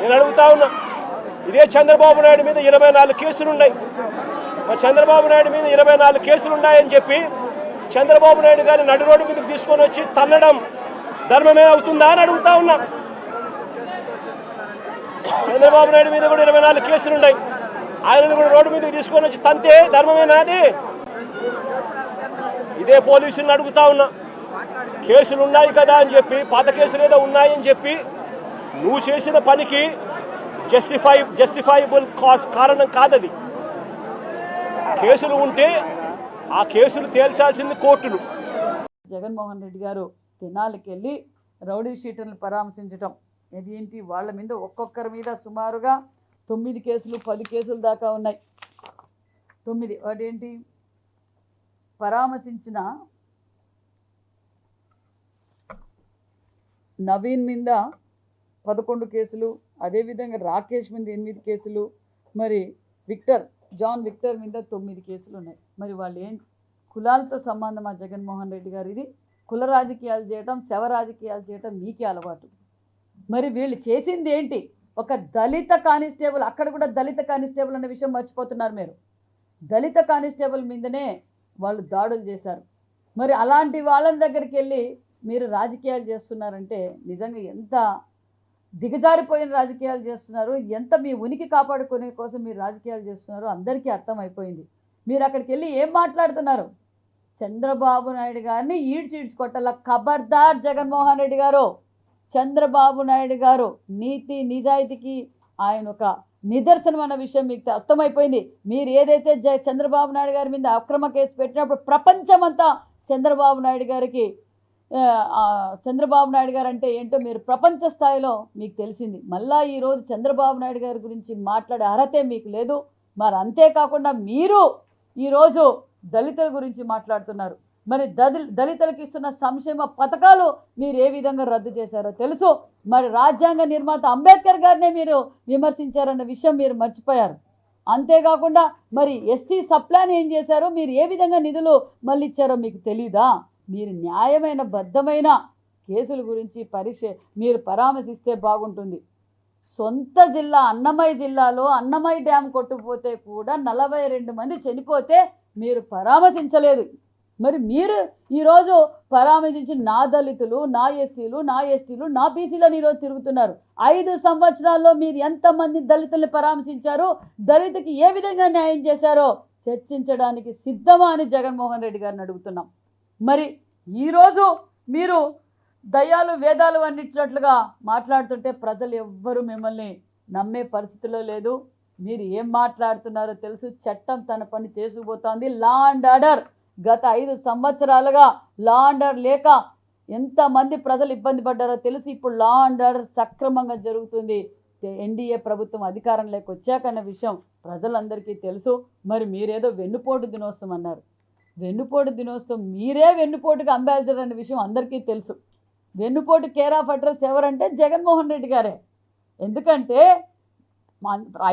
నేను అడుగుతా ఉన్నా. ఇదే చంద్రబాబు నాయుడు మీద ఇరవై నాలుగు కేసులు ఉన్నాయి మరి చంద్రబాబు నాయుడు మీద ఇరవై నాలుగు కేసులు ఉన్నాయని చెప్పి చంద్రబాబు నాయుడు గారిని నడు రోడ్డు మీదకి తీసుకొని వచ్చి తల్లడం ధర్మమే అవుతుందా అని అడుగుతా ఉన్నా. చంద్రబాబు నాయుడు మీద కూడా ఇరవై నాలుగు కేసులు ఉన్నాయి ఆయనను కూడా రోడ్డు మీదకి తీసుకొని వచ్చి తంతే ధర్మమేనాది ఇదే పోలీసులను అడుగుతా ఉన్నా. కేసులు ఉన్నాయి కదా అని చెప్పి పాత కేసులు ఏదో ఉన్నాయని చెప్పి నువ్వు చేసిన పనికి జస్టిఫై జస్టిఫైబుల్ కాస్ కారణం కాదది. కేసులు ఉంటే ఆ కేసులు తేల్చాల్సింది కోర్టులు. జగన్మోహన్ రెడ్డి గారు తెనాలికి వెళ్ళి రౌడీ షీటర్ని పరామర్శించడం ఇదేంటి వాళ్ళ మీద ఒక్కొక్కరి మీద సుమారుగా తొమ్మిది కేసులు పది కేసులు దాకా ఉన్నాయి. తొమ్మిది. వాటేంటి? పరామర్శించిన నవీన్ మీద పదకొండు కేసులు అదేవిధంగా రాకేష్ మీద ఎనిమిది కేసులు మరి విక్టర్ జాన్ విక్టర్ మీద తొమ్మిది కేసులు ఉన్నాయి. మరి వాళ్ళు ఏం కులాలతో సంబంధం ఆ జగన్మోహన్ రెడ్డి గారు? ఇది కుల రాజకీయాలు చేయటం శవ రాజకీయాలు చేయటం మీకే అలవాటు. మరి వీళ్ళు చేసింది ఏంటి? ఒక దళిత కానిస్టేబుల్ అక్కడ కూడా దళిత కానిస్టేబుల్ అనే విషయం మర్చిపోతున్నారు మీరు. దళిత కానిస్టేబుల్ మీదనే వాళ్ళు దాడులు చేశారు. మరి అలాంటి వాళ్ళ దగ్గరికి వెళ్ళి మీరు రాజకీయాలు చేస్తున్నారంటే నిజంగా ఎంత దిగజారిపోయిన రాజకీయాలు చేస్తున్నారు. ఎంత మీ ఉనికి కాపాడుకునే కోసం మీరు రాజకీయాలు చేస్తున్నారో అందరికీ అర్థమైపోయింది. మీరు అక్కడికి వెళ్ళి ఏం మాట్లాడుతున్నారు? చంద్రబాబు నాయుడు గారిని ఈడ్చిడ్చి కొట్టాల? ఖబర్దార్ జగన్మోహన్ రెడ్డి గారు. చంద్రబాబు నాయుడు గారు నీతి నిజాయితీకి ఆయన ఒక నిదర్శనం అన్న విషయం మీకు అర్థమైపోయింది. మీరు ఏదైతే జ చంద్రబాబు నాయుడు గారి మీద అక్రమ కేసు పెట్టినప్పుడు ప్రపంచమంతా చంద్రబాబు నాయుడు గారికి చంద్రబాబు నాయుడు గారు అంటే ఏంటో మీరు ప్రపంచ స్థాయిలో మీకు తెలిసింది. మళ్ళా ఈరోజు చంద్రబాబు నాయుడు గారి గురించి మాట్లాడే అర్హతే మీకు లేదు. మరి అంతేకాకుండా మీరు ఈరోజు దళితుల గురించి మాట్లాడుతున్నారు. మరి దళి దళితులకు ఇస్తున్న సంక్షేమ పథకాలు మీరు ఏ విధంగా రద్దు చేశారో తెలుసు. మరి రాజ్యాంగ నిర్మాత అంబేద్కర్ గారినే మీరు విమర్శించారన్న విషయం మీరు మర్చిపోయారు. అంతేకాకుండా మరి ఎస్సీ సప్లాన్ ఏం చేశారో మీరు ఏ విధంగా నిధులు మళ్ళీ ఇచ్చారో మీకు తెలీదా? మీరు న్యాయమైన బద్ధమైన కేసుల గురించి పరీక్ష మీరు పరామర్శిస్తే బాగుంటుంది. సొంత జిల్లా అన్నమయ్య జిల్లాలో అన్నమయ్య డ్యామ్ కొట్టుకుపోతే కూడా నలభై రెండు మంది చనిపోతే మీరు పరామర్శించలేదు. మరి మీరు ఈరోజు పరామర్శించి నా దళితులు నా ఎస్సీలు నా ఎస్టీలు నా బీసీలను ఈరోజు తిరుగుతున్నారు. ఐదు సంవత్సరాల్లో మీరు ఎంతమంది దళితుల్ని పరామర్శించారు? దళితుకి ఏ విధంగా న్యాయం చేశారో చర్చించడానికి సిద్ధమా అని జగన్మోహన్ రెడ్డి గారిని అడుగుతున్నాం. మరి ఈరోజు మీరు దయ్యాలు వేదాలు అన్నిటినట్లుగా మాట్లాడుతుంటే ప్రజలు ఎవ్వరూ మిమ్మల్ని నమ్మే పరిస్థితిలో లేదు. మీరు ఏం మాట్లాడుతున్నారో తెలుసు. చట్టం తన పని చేసుకుపోతోంది. Law and order. గత ఐదు సంవత్సరాలుగా లా అండ్ ఆర్డర్ లేక ఎంతమంది ప్రజలు ఇబ్బంది పడ్డారో తెలుసు. ఇప్పుడు లా అండ్ ఆర్డర్ సక్రమంగా జరుగుతుంది. ఎన్డీఏ ప్రభుత్వం అధికారంలోకి వచ్చాకన్న విషయం ప్రజలందరికీ తెలుసు. మరి మీరేదో వెన్నుపోటు దినోత్సవం అన్నారు. వెన్నుపోటు దినోత్సవం మీరే వెన్నుపోటుకి అంబాసిడర్ అనే విషయం అందరికీ తెలుసు. వెన్నుపోటు కేర్ ఆఫ్ అడ్రస్ ఎవరంటే జగన్మోహన్ రెడ్డి గారే. ఎందుకంటే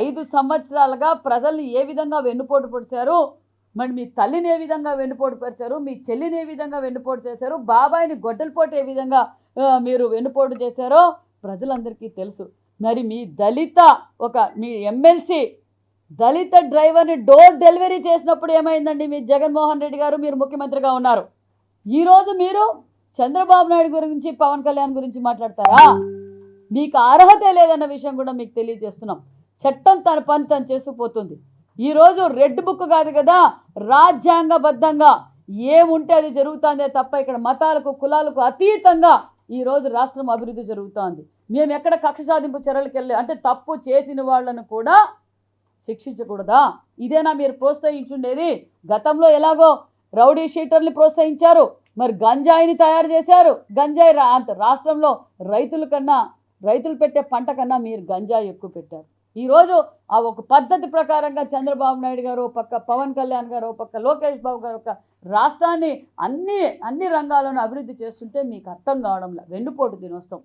ఐదు సంవత్సరాలుగా ప్రజల్ని ఏ విధంగా వెన్నుపోటు పొడిచారు మరి మీ తల్లిని ఏ విధంగా వెన్నుపోటు పరిచారు మీ చెల్లిని ఏ విధంగా వెన్నుపోటు చేశారు బాబాయిని గొడ్డలపోటు ఏ విధంగా మీరు వెన్నుపోటు చేశారో ప్రజలందరికీ తెలుసు. మరి మీ దళిత ఒక మీ ఎమ్మెల్సీ దళిత డ్రైవర్ని డోర్ డెలివరీ చేసినప్పుడు ఏమైందండి మీ జగన్మోహన్ రెడ్డి గారు? మీరు ముఖ్యమంత్రిగా ఉన్నారు. ఈరోజు మీరు చంద్రబాబు నాయుడు గురించి పవన్ కళ్యాణ్ గురించి మాట్లాడతారా? మీకు అర్హత లేదన్న విషయం కూడా మీకు తెలియజేస్తున్నాం. చట్టం తన పని తను చేసుకుపోతుంది ఈరోజు రెడ్ బుక్ కాదు కదా? రాజ్యాంగబద్ధంగా ఏముంటే అది జరుగుతుందే తప్ప ఇక్కడ మతాలకు కులాలకు అతీతంగా ఈరోజు రాష్ట్రం అభివృద్ధి జరుగుతోంది. మేము ఎక్కడ కక్ష సాధింపు చర్యలకు వెళ్ళి అంటే తప్పు చేసిన వాళ్ళను కూడా శిక్షించకూడదా? ఇదేనా మీరు ప్రోత్సహించుండేది? గతంలో ఎలాగో రౌడీ షీటర్ని ప్రోత్సహించారు మరి గంజాయిని తయారు చేశారు. గంజాయి రా అంత రాష్ట్రంలో రైతుల కన్నా రైతులు పెట్టే పంట కన్నా మీరు గంజాయి ఎక్కువ పెట్టారు. ఈరోజు ఆ ఒక పద్ధతి ప్రకారంగా చంద్రబాబు నాయుడు గారు పక్క పవన్ కళ్యాణ్ గారు పక్క లోకేష్ బాబు గారు ఒక రాష్ట్రాన్ని అన్ని అన్ని రంగాలను అభివృద్ధి చేస్తుంటే మీకు అర్థం కావడంలా వెన్నుపోటు దినోత్సవం.